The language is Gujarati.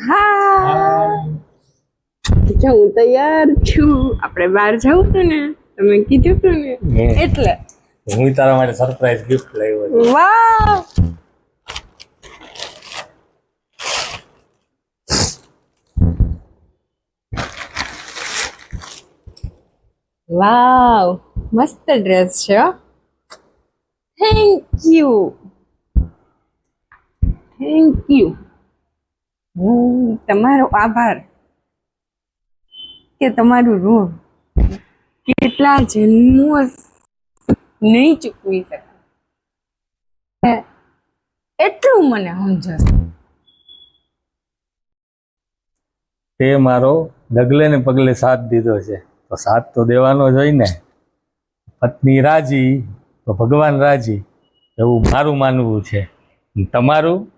હા જો હું તૈયાર છું. આપણે બહાર જવું હતું ને તમે કીધું હતું ને. એટલે. હું તારા માટે સરપ્રાઈઝ ગિફ્ટ લાવ્યો છું વાવ વાવ. મસ્ત ડ્રેસ છે થેન્ક યુ થેન્ક યુ હું તમારો આભાર કે તમારું ઋણ કેટલા જન્મો નહીં ચૂકવી શકાય. એટલું મને સમજશ. તે મારો ડગલે ને પગલે સાથ દીધો છે. તો સાથ તો દેવાનો જ હોય ને. પત્ની રાજી, તો ભગવાન રાજી. એવું મારું માનવું છે. તમારું